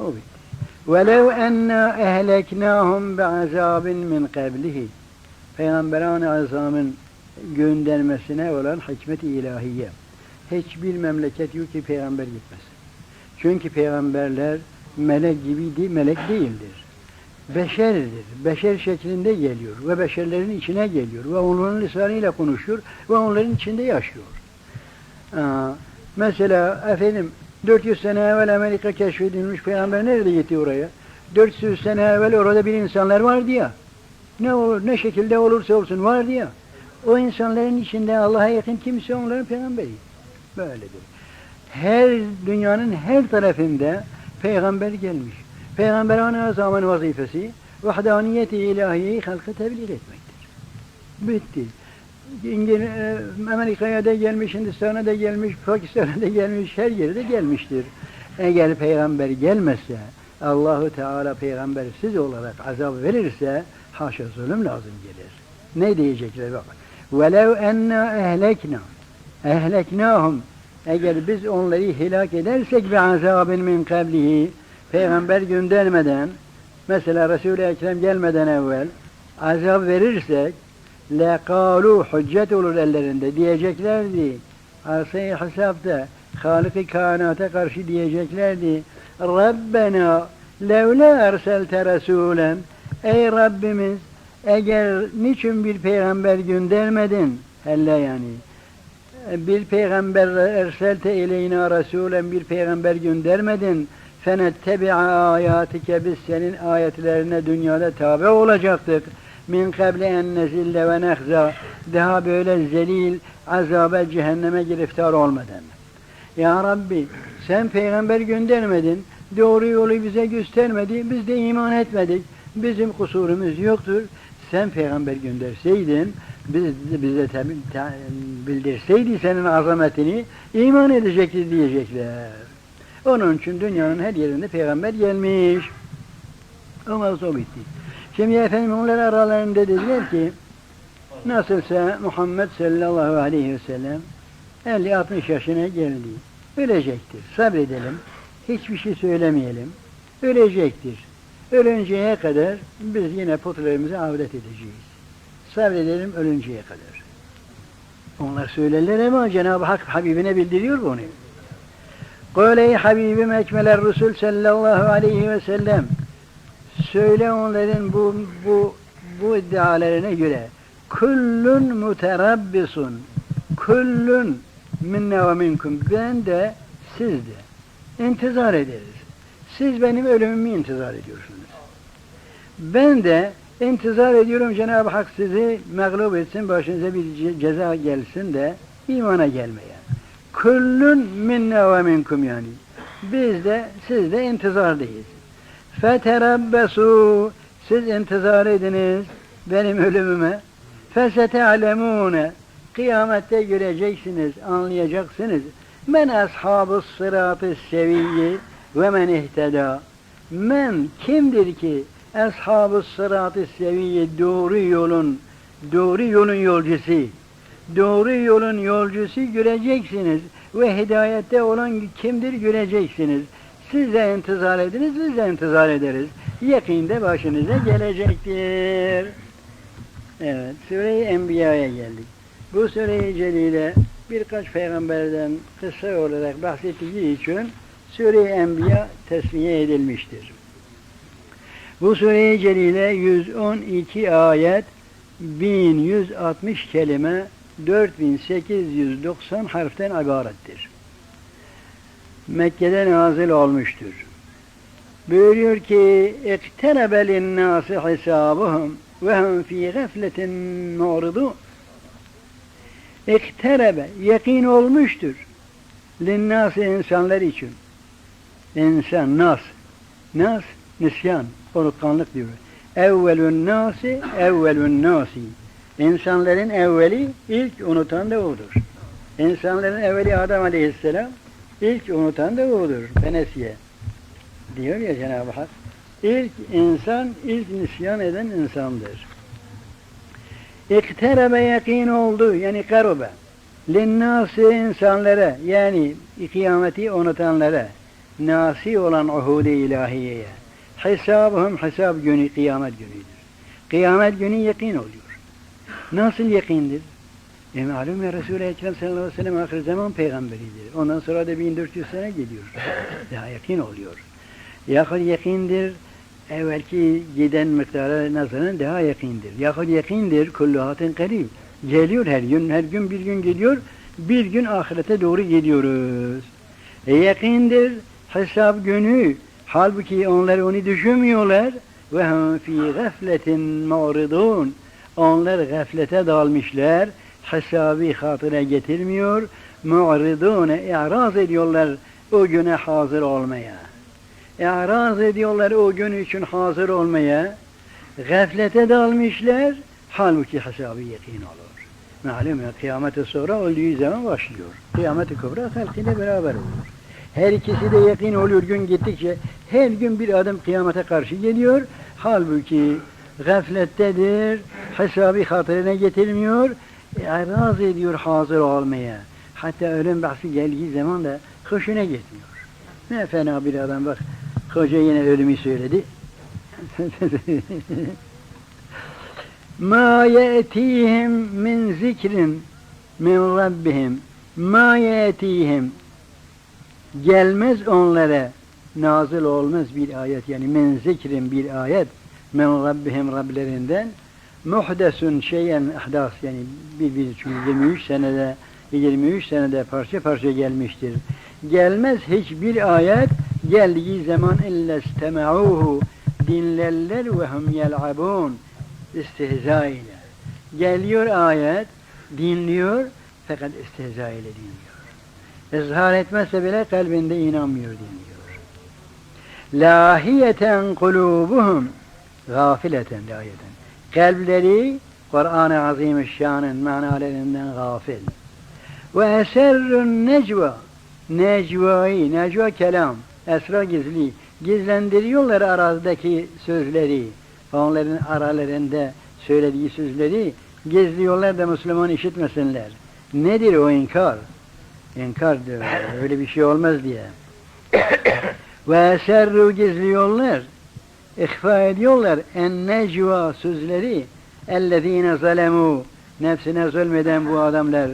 O bitti. وَلَوْ اَنَّا اَهْلَكْنَاهُمْ بِعَذَابٍ مِنْ قَبْلِهِ Peygamberan azamın göndermesine olan hikmet-i ilahiye. Hiçbir memleket yok ki peygamber gitmez. Çünkü peygamberler melek gibi değil, melek değildir. Beşerdir. Beşer şeklinde geliyor ve beşerlerin içine geliyor ve onların lisanıyla konuşuyor ve onların içinde yaşıyor. Aa, mesela efendim 400 sene evvel Amerika keşfedilmiş peygamber nerede gitti oraya? 400 sene evvel orada bir insanlar vardı ya. Ne olur ne şekilde olursa olsun vardı ya. O insanların içinde Allah'a yakın kimse onların peygamberi. Böyledir. Her dünyanın her tarafında peygamber gelmiş. Peygamberan azamın vazifesi vahdaniyeti ilahiyeyi halka tebliğ etmektir. Bitti. İngil e, Amerika'ya da gelmiş, Hindistan'a da gelmiş, Pakistan'a da gelmiş, her yere de gelmiştir. Eğer peygamber gelmezse, Allahu Teala peygambersiz olarak azap verirse, haşa zulüm lazım gelir. Ne diyecekler bak. وَلَوْ اَنَّا اَهْلَكْنَا اَهْلَكْنَاهُمْ Eğer biz onları helak edersek bir azabın min kablihi peygamber göndermeden mesela Resul-i Ekrem gelmeden evvel azap verirsek lekalu hüccet olur ellerinde diyeceklerdi. Arsa-i hesapta Halık-ı kainata karşı diyeceklerdi. Rabbena levle erselte Resulen Ey Rabbimiz eğer niçin bir peygamber göndermedin? Helle yani. Bir peygamber erselte ileyna Resulen bir peygamber göndermedin. Fenettebi ayatike biz senin ayetlerine dünyada tabi olacaktık.'' Min kable en nezille ve nehza daha böyle zelil azabe cehenneme giriftar olmadan. Ya Rabbi sen peygamber göndermedin. Doğru yolu bize göstermedi. Biz de iman etmedik. Bizim kusurumuz yoktur. Sen peygamber gönderseydin, biz, bize bildirseydi senin azametini, iman edecekti diyecekler. Onun için dünyanın her yerinde peygamber gelmiş. Ama o bitti. Şimdi efendim onlar aralarında dediler ki, nasılsa Muhammed sallallahu aleyhi ve sellem 50-60 yaşına geldi. Ölecektir. Sabredelim. Hiçbir şey söylemeyelim. Ölecektir. Ölünceye kadar biz yine putlarımızı avret edeceğiz. Sabredelim ölünceye kadar. Onlar söylerler ama Cenab-ı Hak Habibine bildiriyor bunu. Kâle ey Habibim ekmeler Resul sallallahu aleyhi ve sellem söyle onların bu bu bu iddialarına göre kullun muterabbisun kullun minne ve minkum ben de siz de intizar ederiz. Siz benim ölümümü intizar ediyorsunuz. Ben de intizar ediyorum Cenab-ı Hak sizi mağlup etsin, başınıza bir ceza gelsin de imana gelmeye. Kullun minne ve minkum yani. Biz de siz de intizardayız. Feterabbesu siz intizar ediniz benim ölümüme. Fesete'alemune kıyamette göreceksiniz, anlayacaksınız. Men ashabı sıratı seviyyi ve men ihteda. Men kimdir ki ashabı sıratı seviyyi doğru yolun, doğru yolun yolcusu. Doğru yolun yolcusu göreceksiniz ve hidayette olan kimdir göreceksiniz. Siz de intizar ediniz, biz de intizar ederiz. Yakinde başınıza gelecektir. Evet, Sure-i Enbiya'ya geldik. Bu Sure-i Celile birkaç peygamberden kısa olarak bahsettiği için Sure-i Enbiya tesmiye edilmiştir. Bu Sure-i Celile 112 ayet, 1160 kelime, 4890 harften ibarettir. Mekke'de nazil olmuştur. Buyuruyor ki اِقْتَرَبَ لِلنَّاسِ حِسَابُهُمْ وَهُمْ ف۪ي غَفْلَةٍ مُعْرِضُونَ İkterebe, yakin olmuştur. Linnâsi insanlar için. İnsan, nas. Nas, nisyan, unutkanlık diyor. Evvelün nasi, evvelün nasi. İnsanların evveli, ilk unutan da odur. İnsanların evveli Adem Aleyhisselam, ilk unutan da odur. Fenesiye. Diyor ya Cenab-ı Hak. İlk insan, ilk nisyan eden insandır. İkterebe yakin oldu, yani karube. Linnâsi insanlara, yani kıyameti unutanlara. nasi olan uhud-i ilahiyeye. Hesabım hesap günü kıyamet günüdür. Kıyamet günü yakin oluyor. Nasıl yakindir? E malum ya Resul-i Ekrem sallallahu aleyhi ve sellem ahir zaman peygamberidir. Ondan sonra da 1400 sene geliyor. Daha yakin oluyor. Yahut yakindir, evvelki giden miktara nazaran daha yakindir. Yahut yakindir, kulluhatın karib. Geliyor her gün, her gün bir gün geliyor, bir gün ahirete doğru gidiyoruz. E yakindir, hesap günü. Halbuki onlar onu düşünmüyorlar. Ve hum fi gafletin mu'ridun. Onlar gaflete dalmışlar. Hesabı hatıra getirmiyor. Mu'ridun. i'raz ediyorlar o güne hazır olmaya. İ'raz ediyorlar o gün için hazır olmaya. Gaflete dalmışlar. Halbuki hesabı yakin olur. Malum ya kıyamete sonra olduğu zaman başlıyor. Kıyameti kubra halkıyla beraber olur. Her ikisi de yakin oluyor gün gittikçe. Her gün bir adım kıyamete karşı geliyor. Halbuki gaflettedir. Hesabı hatırına getirmiyor. İraz ediyor hazır olmaya. Hatta ölüm bahsi geldiği zaman da hoşuna gitmiyor. Ne fena bir adam bak. Hoca yine ölümü söyledi. Ma ye'tihim min zikrin min rabbihim ma ye'tihim gelmez onlara nazil olmaz bir ayet yani min zikrin bir ayet min rabbihim Rablerinden muhdesun şeyen ahdas yani bir, bir çünkü 23 senede 23 senede parça parça gelmiştir. Gelmez hiçbir ayet geldiği zaman illa istema'uhu dinlerler ve hum yel'abun istihza ile. Geliyor ayet, dinliyor fakat istihza ile dinliyor. İzhar etmezse bile kalbinde inanmıyor dinliyor. Lahiyeten kulubuhum gafileten lahiyeten. Kalpleri Kur'an-ı Azimüşşan'ın manalarından gafil. Ve eserrün necva necvayı, necva kelam, esra gizli, gizlendiriyorlar arazidaki sözleri, onların aralarında söylediği sözleri gizliyorlar da Müslüman işitmesinler. Nedir o inkar? İnkar diyor, öyle bir şey olmaz diye. Ve serru gizliyorlar, ihfa ediyorlar. En necva sözleri ellezine zalemu nefsine zulmeden bu adamlar.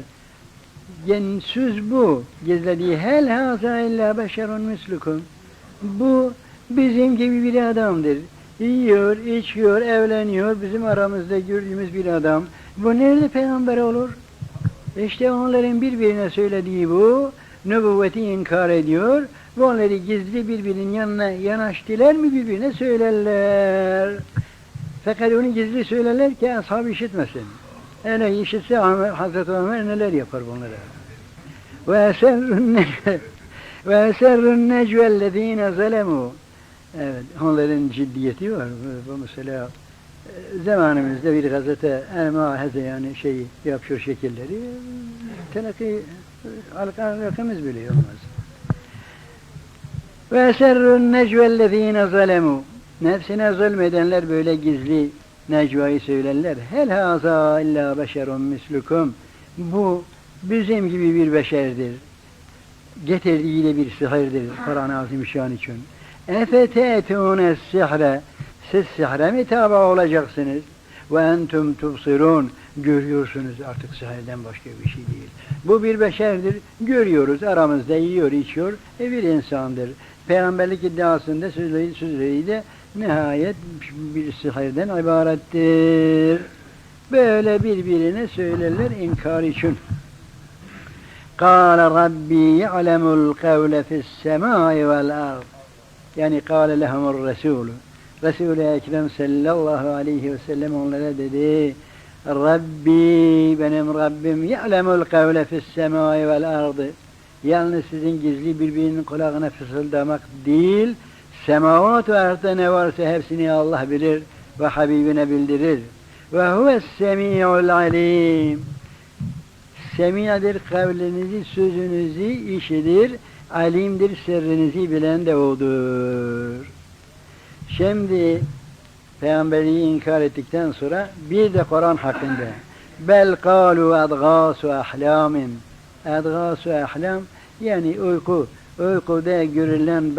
Yani söz bu. Gizlediği hel haza illa beşerun mislukum bu bizim gibi bir adamdır. Yiyor, içiyor, evleniyor. Bizim aramızda gördüğümüz bir adam. Bu nerede peygamber olur? İşte onların birbirine söylediği bu. Nübüvveti inkar ediyor ve onları gizli birbirinin yanına yanaştılar mı birbirine söylerler fakat onu gizli söylerler ki ashab işitmesin. Öyle işitse Hazreti Ömer neler yapar bunlara. Ve eserrün necve ve eserrün necvellezine zelemu Evet, onların ciddiyeti var. Bu mesela e, zamanımızda bir gazete elma heze yani şey yapıyor şekilleri telakki alakamız bile olmaz. Ve eserrün necvellezine zelemu Nefsine zulmedenler böyle gizli necvayı söylerler. Hel haza illa beşerun mislukum. Bu bizim gibi bir beşerdir. Getirdiği de bir sihirdir Kur'an-ı Azimüşşan için. Efetetûne sihre. Siz sihre mi tabi olacaksınız? Ve entüm tubsirun. Görüyorsunuz artık sihirden başka bir şey değil. Bu bir beşerdir. Görüyoruz. Aramızda yiyor, içiyor. E bir insandır. Peygamberlik iddiasında sözleri, sözleri de nihayet bir sihirden ibarettir. Böyle birbirine söylerler inkar için. Kâle Rabbi ya'lemul kavle fissemâi vel ard. Yani kâle lehumur Resulü. Resul-i Ekrem sallallahu aleyhi ve sellem onlara dedi. Rabbi benim Rabbim ya'lemul kavle fissemâi vel ardı. Yalnız sizin gizli birbirinin kulağına fısıldamak değil, semavat ve artta ne varsa hepsini Allah bilir ve Habibine bildirir. Ve huves semi'ul alim. Semi'dir kavlinizi, sözünüzü işidir, alimdir sırrınızı bilen de odur. Şimdi Peygamberliği inkar ettikten sonra bir de Kur'an hakkında bel kalu adgasu ahlamin adgasu ahlam yani uyku uykuda görülen